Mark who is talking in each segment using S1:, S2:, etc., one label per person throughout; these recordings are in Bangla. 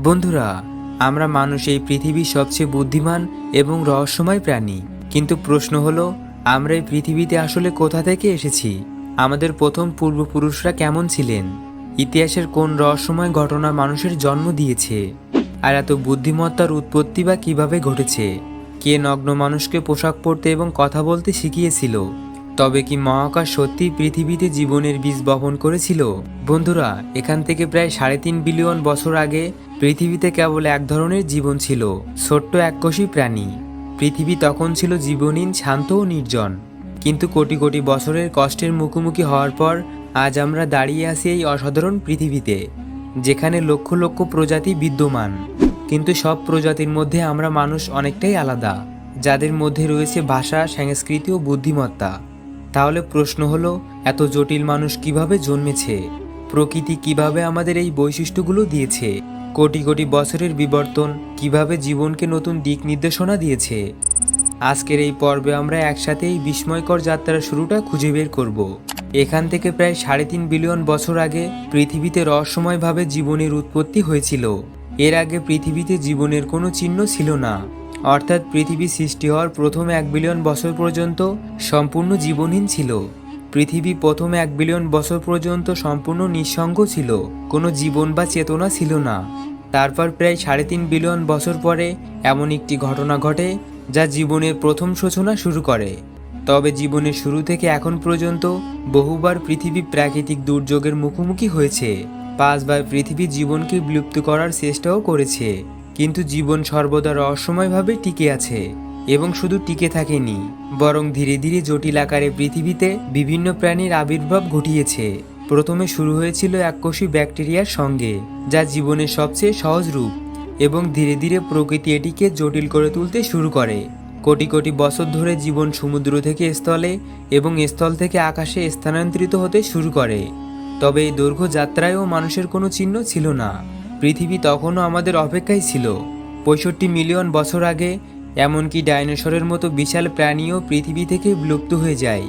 S1: বন্ধুরা, আমরা মানুষ এই পৃথিবীর সবচেয়ে বুদ্ধিমান এবং রহস্যময় প্রাণী। কিন্তু প্রশ্ন হলো, আমরা এই পৃথিবীতে আসলে কোথা থেকে এসেছি? আমাদের প্রথম পূর্বপুরুষরা কেমন ছিলেন? ইতিহাসের কোন রহস্যময় ঘটনা মানুষের জন্ম দিয়েছে? আর এত বুদ্ধিমত্তার উৎপত্তি বা কীভাবে ঘটেছে? কে নগ্ন মানুষকে পোশাক পরতে এবং কথা বলতে শিখিয়েছিল? তবে কি মহাকাশ সত্যি পৃথিবীতে জীবনের বীজ বপন করেছিল? বন্ধুরা, এখান থেকে প্রায় সাড়ে তিন বিলিয়ন বছর আগে পৃথিবীতে কেবল এক ধরনের জীবন ছিল, ছোট্ট এককোষী প্রাণী। পৃথিবী তখন ছিল জীবনহীন শান্ত ও নির্জন। কিন্তু কোটি কোটি বছরের কষ্টের মুখোমুখি হওয়ার পর আজ আমরা দাঁড়িয়ে আছি এই অসাধারণ পৃথিবীতে, যেখানে লক্ষ লক্ষ প্রজাতি বিদ্যমান। কিন্তু সব প্রজাতির মধ্যে আমরা মানুষ অনেকটাই আলাদা, যাদের মধ্যে রয়েছে ভাষা, সংস্কৃতি ও বুদ্ধিমত্তা। তাহলে প্রশ্ন হলো, এত জটিল মানুষ কীভাবে জন্মেছে? প্রকৃতি কীভাবে আমাদের এই বৈশিষ্ট্যগুলো দিয়েছে? কোটি কোটি বছরের বিবর্তন কীভাবে জীবনকে নতুন দিক নির্দেশনা দিয়েছে? আজকের এই পর্বে আমরা একসাথে এই বিস্ময়কর যাত্রার শুরুটা খুঁজে বের করব। এখান থেকে প্রায় সাড়ে তিন বিলিয়ন বছর আগে পৃথিবীতে রহস্যময়ভাবে জীবনের উৎপত্তি হয়েছিল। এর আগে পৃথিবীতে জীবনের কোনো চিহ্ন ছিল না। অর্থাৎ পৃথিবী সৃষ্টি হওয়ার প্রথম এক বিলিয়ন বছর পর্যন্ত সম্পূর্ণ জীবনহীন ছিল। পৃথিবী প্রথম এক বিলিয়ন বছর পর্যন্ত সম্পূর্ণ নিঃসঙ্গ ছিল, কোনো জীবন বা চেতনা ছিল না। তারপর প্রায় সাড়ে তিন বিলিয়ন বছর পরে এমন একটি ঘটনা ঘটে যা জীবনের প্রথম সূচনা শুরু করে। তবে জীবনের শুরু থেকে এখন পর্যন্ত বহুবার পৃথিবী প্রাকৃতিক দুর্যোগের মুখোমুখি হয়েছে। পাঁচবার পৃথিবী জীবনকে বিলুপ্ত করার চেষ্টাও করেছে। কিন্তু জীবন সর্বদা রহস্যময়ভাবে টিকে আছে এবং শুধু টিকে থাকেনি, বরং ধীরে ধীরে জটিল আকারে পৃথিবীতে বিভিন্ন প্রাণীর আবির্ভাব ঘটিয়েছে। প্রথমে শুরু হয়েছিল এককোষী ব্যাকটেরিয়ার সঙ্গে, যা জীবনের সবচেয়ে সহজ রূপ এবং ধীরে ধীরে প্রকৃতি এটিকে জটিল করে তুলতে শুরু করে। কোটি কোটি বছর ধরে জীবন সমুদ্র থেকে স্থলে এবং স্থল থেকে আকাশে স্থানান্তরিত হতে শুরু করে। তবে এই দৈর্ঘ্য যাত্রায়ও মানুষের কোনো চিহ্ন ছিল না। পৃথিবী তখনও আমাদের অপেক্ষায় ছিল। পঁয়ষট্টি মিলিয়ন বছর আগে, এমনকি ডাইনোসরের মতো বিশাল প্রাণীও পৃথিবী থেকে বিলুপ্ত হয়ে যায়।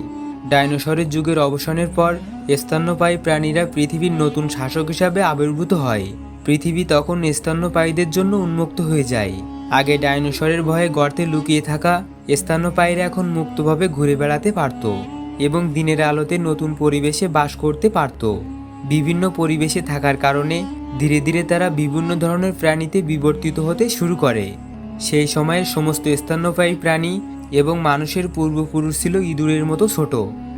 S1: ডাইনোসরের যুগের অবসানের পর, স্তন্যপায়ী প্রাণীরা পৃথিবীর নতুন শাসক হিসাবে আবির্ভূত হয়। পৃথিবী তখন স্তন্যপায়ীদের জন্য উন্মুক্ত হয়ে যায়। আগে ডাইনোসরের ভয়ে গর্তে লুকিয়ে থাকা স্তন্যপায়ীরা এখন মুক্তভাবে ঘুরে বেড়াতে পারত এবং দিনের আলোতে নতুন পরিবেশে বাস করতে পারত। বিভিন্ন পরিবেশে থাকার কারণে ধীরে ধীরে তারা বিভিন্ন ধরনের প্রাণীতে বিবর্তিত হতে শুরু করে। সেই সময়ের সমস্ত স্তন্যপায়ী প্রাণী এবং মানুষের পূর্বপুরুষ ছিল ইঁদুরের মতো ছোট।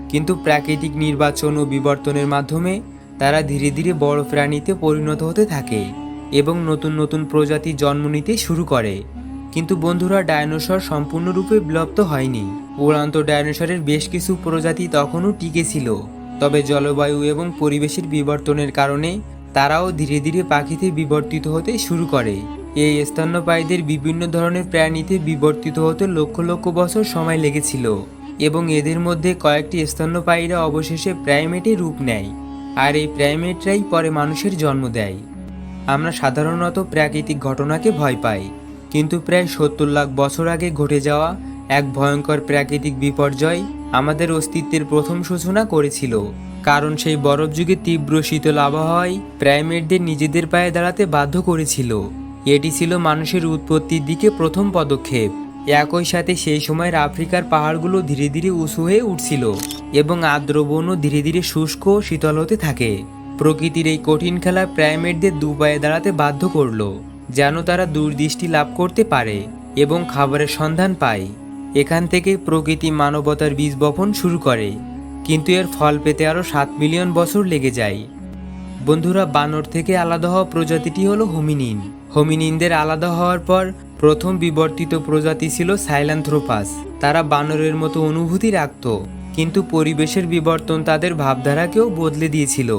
S1: কিন্তু প্রাকৃতিক নির্বাচন ও বিবর্তনের মাধ্যমে তারা ধীরে ধীরে বড় প্রাণীতে পরিণত হতে থাকে এবং নতুন নতুন প্রজাতি জন্ম নিতে শুরু করে। কিন্তু বন্ধুরা ডায়নোসর সম্পূর্ণরূপে বিলুপ্ত হয়নি। উড়ান্ত ডায়নোসরের বেশ কিছু প্রজাতি তখনও টিকে ছিল। তবে জলবায়ু এবং পরিবেশের বিবর্তনের কারণে তারাও ধীরে ধীরে পাখিতে বিবর্তিত হতে শুরু করে। এই স্তন্যপায়ীদের বিভিন্ন ধরনের প্রাণীতে বিবর্তিত হতে লক্ষ লক্ষ বছর সময় লেগেছিল এবং এদের মধ্যে কয়েকটি স্তন্যপায়ীরা অবশেষে প্রাইমেটে রূপ নেয় আর এই প্রাইমেটরাই পরে মানুষের জন্ম দেয়। আমরা সাধারণত প্রাকৃতিক ঘটনাকে ভয় পাই, কিন্তু প্রায় সত্তর লাখ বছর আগে ঘটে যাওয়া এক ভয়ঙ্কর প্রাকৃতিক বিপর্যয় আমাদের অস্তিত্বের প্রথম সূচনা করেছিল, কারণ সেই বরফ যুগে তীব্র শীতল আবহাওয়ায় প্রাইমেটদের নিজেদের পায়ে দাঁড়াতে বাধ্য করেছিল। এটি ছিল মানুষের উৎপত্তির দিকে প্রথম পদক্ষেপ। একই সাথে সেই সময়ের আফ্রিকার পাহাড়গুলো ধীরে ধীরে উঁচু হয়ে উঠছিল এবং আর্দ্র বনও ধীরে ধীরে শুষ্ক শীতল হতে থাকে। প্রকৃতির এই কঠিন খেলা প্রাইমেটদের দু পায়ে দাঁড়াতে বাধ্য করল, যেন তারা দূরদৃষ্টি লাভ করতে পারে এবং খাবারের সন্ধান পায়। এখান থেকে প্রকৃতি মানবতার বীজ বপন শুরু করে, কিন্তু এর ফল পেতে আরও সাত মিলিয়ন বছর লেগে যায়। বন্ধুরা, বানর থেকে আলাদা হওয়া প্রজাতিটি হলো হোমিনিন। হোমিনিনদের আলাদা হওয়ার পর প্রথম বিবর্তিত প্রজাতি ছিল সাইলান্থ্রোপাস। তারা বানরের মতো অনুভূতি রাখত, কিন্তু পরিবেশের বিবর্তন তাদের ভাবধারাকেও বদলে দিয়েছিল।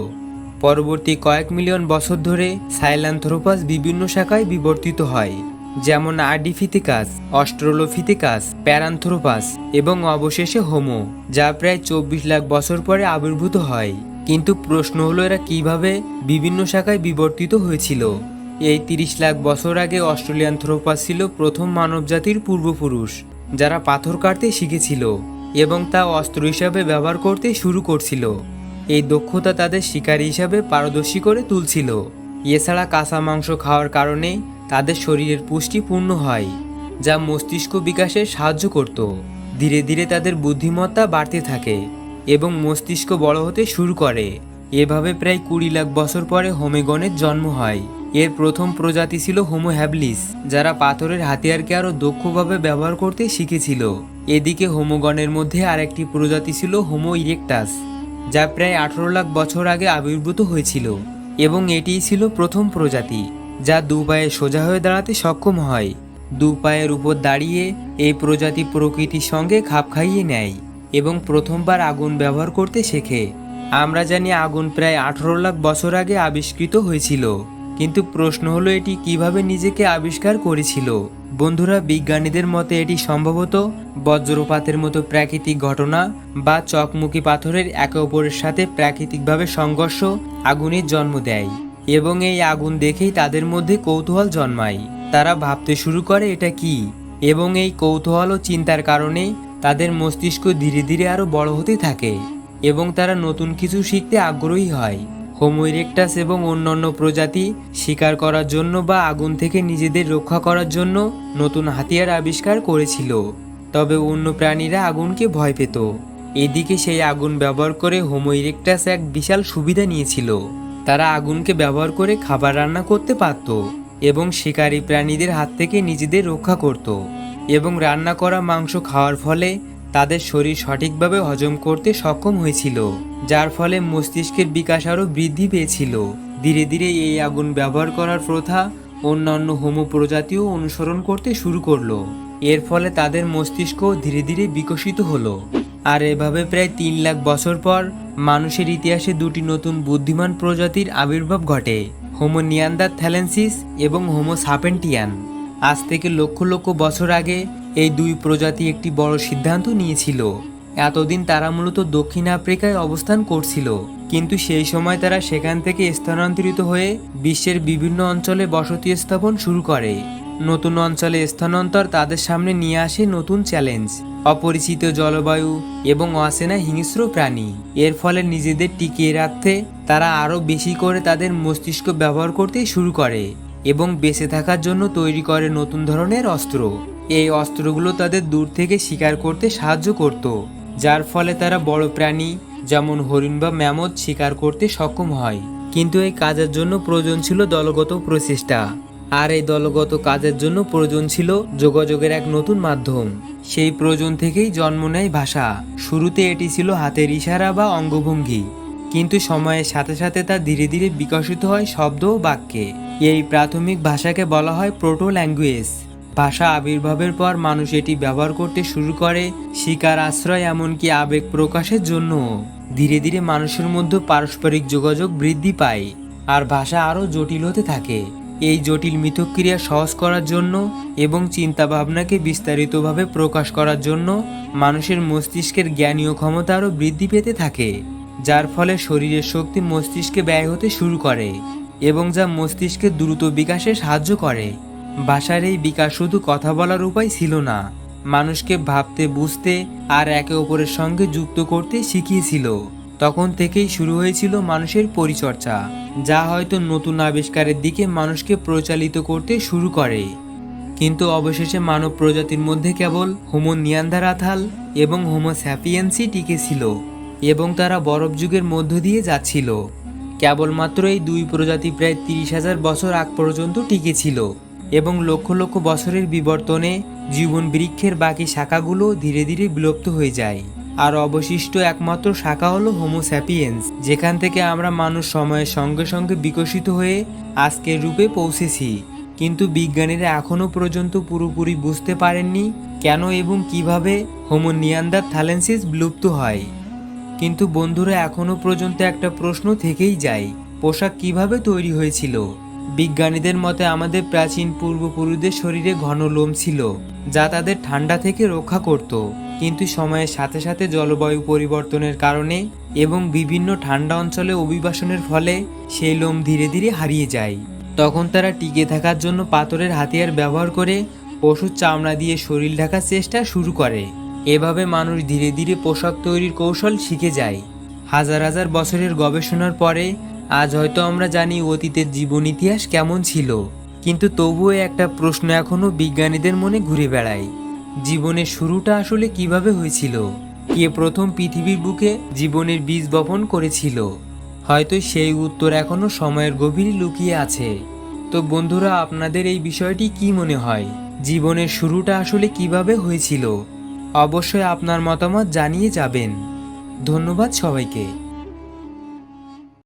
S1: পরবর্তী কয়েক মিলিয়ন বছর ধরে সাইলান্থ্রোপাস বিভিন্ন শাখায় বিবর্তিত হয়। যেমন আর্ডিফিথিকাস অস্ট্রোলোফিথিকাস প্যারান্থ্রোপাস এবং অবশেষে হোমো, যা প্রায় চব্বিশ লাখ বছর পরে আবির্ভূত হয়। কিন্তু প্রশ্ন হলো এরা কীভাবে বিভিন্ন শাখায় বিবর্তিত হয়েছিল? এই তিরিশ লাখ বছর আগে অস্ট্রেলিয়ান থ্রোপাস ছিল প্রথম মানবজাতির পূর্বপুরুষ, যারা পাথর কাটতে শিখেছিল এবং তা অস্ত্র হিসাবে ব্যবহার করতে শুরু করছিল। এই দক্ষতা তাদের শিকারী হিসাবে পারদর্শী করে তুলছিল। এছাড়া কাঁচা মাংস খাওয়ার কারণে তাদের শরীরের পুষ্টি পূর্ণ হয়, যা মস্তিষ্ক বিকাশে সাহায্য করত। ধীরে ধীরে তাদের বুদ্ধিমত্তা বাড়তে থাকে এবং মস্তিষ্ক বড় হতে শুরু করে। এভাবে প্রায় কুড়ি লাখ বছর পরে হোমেগনের জন্ম হয়। এর প্রথম প্রজাতি ছিল হোমো হ্যাবলিস, যারা পাথরের হাতিয়ারকে আরও দক্ষভাবে ব্যবহার করতে শিখেছিল। এদিকে হোমোগণের মধ্যে আরেকটি প্রজাতি ছিল হোমো ইরেকটাস, যা প্রায় আঠারো লাখ বছর আগে আবির্ভূত হয়েছিল এবং এটিই ছিল প্রথম প্রজাতি। যা দু পায়ে সোজা হয়ে দাঁড়াতে সক্ষম হয়। দু পায়ের উপর দাঁড়িয়ে এই প্রজাতি প্রকৃতির সঙ্গে খাপ খাইয়ে নেয় এবং প্রথমবার আগুন ব্যবহার করতে শেখে। আমরা জানি আগুন প্রায় আঠারো লাখ বছর আগে আবিষ্কৃত হয়েছিল। কিন্তু প্রশ্ন হলো এটি কীভাবে নিজেকে আবিষ্কার করেছিল? বন্ধুরা, বিজ্ঞানীদের মতে এটি সম্ভবত বজ্রপাতের মতো প্রাকৃতিক ঘটনা বা চকমুকি পাথরের একে অপরের সাথে প্রাকৃতিকভাবে সংঘর্ষ আগুনের জন্ম দেয়। এবং এই আগুন দেখেই তাদের মধ্যে কৌতূহল জন্মায়। তারা ভাবতে শুরু করে, এটা কি? এবং এই কৌতূহল ও চিন্তার কারণে তাদের মস্তিষ্ক ধীরে ধীরে আরও বড় হতে থাকে এবং তারা নতুন কিছু শিখতে আগ্রহী হয়। হোমো ইরেকটাস এবং অন্যান্য প্রজাতি শিকার করার জন্য বা আগুন থেকে নিজেদের রক্ষা করার জন্য নতুন হাতিয়ার আবিষ্কার করেছিল। তবে অন্য প্রাণীরা আগুনকে ভয় পেত। এদিকে সেই আগুন ব্যবহার করে হোমো ইরেকটাস এক বিশাল সুবিধা নিয়েছিল। তারা আগুনকে ব্যবহার করে খাবার রান্না করতে পারত এবং শিকারী প্রাণীদের হাত থেকে নিজেদের রক্ষা করত এবং রান্না করা মাংস খাওয়ার ফলে তাদের শরীর সঠিকভাবে হজম করতে সক্ষম হয়েছিল, যার ফলে মস্তিষ্কের বিকাশ আরও বৃদ্ধি পেয়েছিল। ধীরে ধীরে এই আগুন ব্যবহার করার প্রথা অন্যান্য হোমো প্রজাতিও অনুসরণ করতে শুরু করল। এর ফলে তাদের মস্তিষ্ক ধীরে ধীরে বিকশিত হলো। আর এভাবে প্রায় তিন লাখ বছর পর মানুষের ইতিহাসে দুটি নতুন বুদ্ধিমান প্রজাতির আবির্ভাব ঘটে। হোমো নিয়ান্দার থ্যালেন্সিস এবং হোমো সাপেন্টিয়ান আজ থেকে লক্ষ লক্ষ বছর আগে এই দুই প্রজাতি একটি বড় সিদ্ধান্ত নিয়েছিল। এতদিন তারা মূলত দক্ষিণ আফ্রিকায় অবস্থান করছিল। কিন্তু সেই সময় তারা সেখান থেকে স্থানান্তরিত হয়ে বিশ্বের বিভিন্ন অঞ্চলে বসতি স্থাপন শুরু করে। নতুন অঞ্চলে স্থানান্তর তাদের সামনে নিয়ে আসে নতুন চ্যালেঞ্জ। অপরিচিত জলবায়ু এবং অচেনা হিংস্র প্রাণী। এর ফলে নিজেদের টিকিয়ে রাখতে তারা আরও বেশি করে তাদের মস্তিষ্ক ব্যবহার করতে শুরু করে এবং বেঁচে থাকার জন্য তৈরি করে নতুন ধরনের অস্ত্র। এই অস্ত্রগুলো তাদের দূর থেকে শিকার করতে সাহায্য করত, যার ফলে তারা বড় প্রাণী, যেমন হরিণ বা ম্যামথ, শিকার করতে সক্ষম হয়। কিন্তু এই কাজের জন্য প্রয়োজন ছিল দলগত প্রচেষ্টা। আর এই দলগত কাজের জন্য প্রয়োজন ছিল যোগাযোগের এক নতুন মাধ্যম। সেই প্রয়োজন থেকেই জন্ম নেয় ভাষা। শুরুতে এটি ছিল হাতের ইশারা বা অঙ্গভঙ্গি, কিন্তু সময়ের সাথে সাথে তা ধীরে ধীরে বিকশিত হয় শব্দ ও বাক্যে। এই প্রাথমিক ভাষাকে বলা হয় প্রোটো ল্যাঙ্গুয়েজ। ভাষা আবির্ভাবের পর মানুষ এটি ব্যবহার করতে শুরু করে, শিকার আশ্রয় এমনকি আবেগ প্রকাশের জন্য ধীরে ধীরে মানুষের মধ্যে পারস্পরিক যোগাযোগ বৃদ্ধি পায়, আর ভাষা আরও জটিল হতে থাকে। এই জটিল মিথক্রিয়া সহজ করার জন্য এবং চিন্তা ভাবনাকে বিস্তারিতভাবে প্রকাশ করার জন্য মানুষের মস্তিষ্কের জ্ঞানীয় ক্ষমতা আরও বৃদ্ধি পেতে থাকে, যার ফলে শরীরের শক্তি মস্তিষ্কে ব্যয় হতে শুরু করে এবং যা মস্তিষ্কের দ্রুত বিকাশে সাহায্য করে। ভাষার এই বিকাশ শুধু কথা বলার উপায় ছিল না, মানুষকে ভাবতে, বুঝতে আর একে অপরের সঙ্গে যুক্ত করতে শিখিয়েছিল। তখন থেকেই শুরু হয়েছিল মানুষের পরিচর্যা যা হয়তো নতুন আবিষ্কারের দিকে মানুষকে প্রচালিত করতে শুরু করে। কিন্তু অবশেষে মানব প্রজাতির মধ্যে কেবল হোমো নিয়ান্দারাথাল এবং হোমো স্যাপিয়েন্সই টিকে ছিল এবং তারা বরফ যুগের মধ্য দিয়ে যাচ্ছিল। কেবলমাত্র এই দুই প্রজাতি প্রায় তিরিশ হাজার বছর আগ পর্যন্ত টিকে ছিল এবং লক্ষ লক্ষ বছরের বিবর্তনে জীবন বৃক্ষের বাকি শাখাগুলো ধীরে ধীরে বিলুপ্ত হয়ে যায়। আর অবশিষ্ট একমাত্র শাখা হলো হোমোস্যাপিয়েন্স যেখান থেকে আমরা মানুষ সময়ের সঙ্গে সঙ্গে বিকশিত হয়ে আজকের রূপে পৌঁছেছি। কিন্তু বিজ্ঞানীরা এখনও পর্যন্ত পুরোপুরি বুঝতে পারেননি কেন এবং কীভাবে হোমো নিয়ান্দার থ্যালেন্সিস বিলুপ্ত হয়। কিন্তু বন্ধুরা এখনও পর্যন্ত একটা প্রশ্ন থেকেই যায়, পোশাক কীভাবে তৈরি হয়েছিল? বিজ্ঞানীদের মতে আমাদের প্রাচীন পূর্বপুরুষদের শরীরে ঘন লোম ছিল, যা তাদের ঠান্ডা থেকে রক্ষা করত। কিন্তু সময়ের সাথে সাথে জলবায়ু পরিবর্তনের কারণে এবং বিভিন্ন ঠান্ডা অঞ্চলে অভিবাসনের ফলে সেই লোম ধীরে ধীরে হারিয়ে যায়। তখন তারা টিকে থাকার জন্য পাথরের হাতিয়ার ব্যবহার করে পশুর চামড়া দিয়ে শরীর ঢাকার চেষ্টা শুরু করে। এভাবে মানুষ ধীরে ধীরে পোশাক তৈরির কৌশল শিখে যায়। হাজার হাজার বছরের গবেষণার পরে আজ হয়তো আমরা জানি অতীতের জীবন ইতিহাস কেমন ছিল। কিন্তু তবুও একটা প্রশ্ন এখনও বিজ্ঞানীদের মনে ঘুরে বেড়ায়। জীবনের শুরুটা আসলে কীভাবে হয়েছিল? কে প্রথম পৃথিবীর বুকে জীবনের বীজ বপন করেছিল? হয়তো সেই উত্তর এখনও সময়ের গভীরে লুকিয়ে আছে। তো বন্ধুরা, আপনাদের এই বিষয়টি কি মনে হয়? জীবনের শুরুটা আসলে কীভাবে হয়েছিল? অবশ্যই আপনার মতামত জানিয়ে যাবেন। ধন্যবাদ সবাইকে।